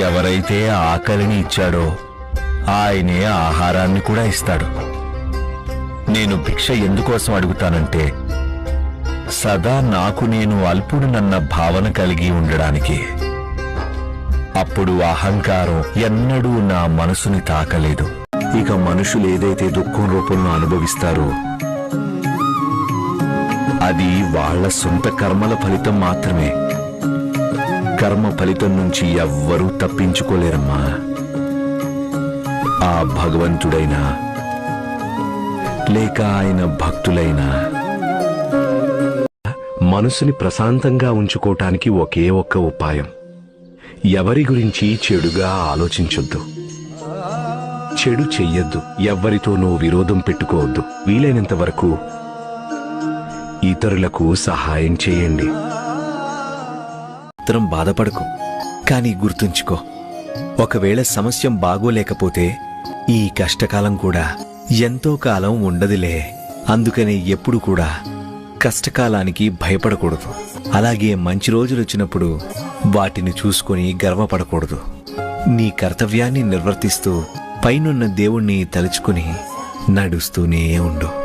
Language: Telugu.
ఎవరైతే ఆకలిని ఇచ్చాడో ఆయనే ఆహారాన్ని కూడా ఇస్తాడు. నేను భిక్ష ఎందుకోసం అడుగుతానంటే సదా నాకు నేను అల్పుడునన్న భావన కలిగి ఉండడానికి. అప్పుడు అహంకారం ఎన్నడూ నా మనసుని తాకలేదు. ఇక మనుషులు ఏదైతే దుఃఖం రూపంలో అనుభవిస్తారో అది వాళ్ళ సొంత కర్మల ఫలితం మాత్రమే. కర్మ ఫలితం నుంచి ఎవ్వరూ తప్పించుకోలేరమ్మా. ఆ భగవంతుడైనా లేక ఆయన భక్తులైనా మనసుని ప్రశాంతంగా ఉంచుకోవటానికి ఒకే ఒక్క ఉపాయం. ఎవరి గురించి చెడుగా ఆలోచించొద్దు. చెడు చెయ్యొద్దు. ఎవ్వరితోనూ విరోధం పెట్టుకోవద్దు. వీలైనంత వరకు ఇతరులకు సహాయం చేయండి. మాత్రం బాధపడకు. కానీ గుర్తుంచుకో ఒకవేళ సమస్యం బాగోలేకపోతే ఈ కష్టకాలం కూడా ఎంతో కాలం ఉండదులే. అందుకనే ఎప్పుడు కూడా కష్టకాలానికి భయపడకూడదు. అలాగే మంచి రోజులు వచ్చినప్పుడు వాటిని చూసుకొని గర్వపడకూడదు. నీ కర్తవ్యాన్ని నిర్వర్తిస్తూ పైనున్న దేవుణ్ణి తలుచుకుని నడుస్తూనే ఉండు.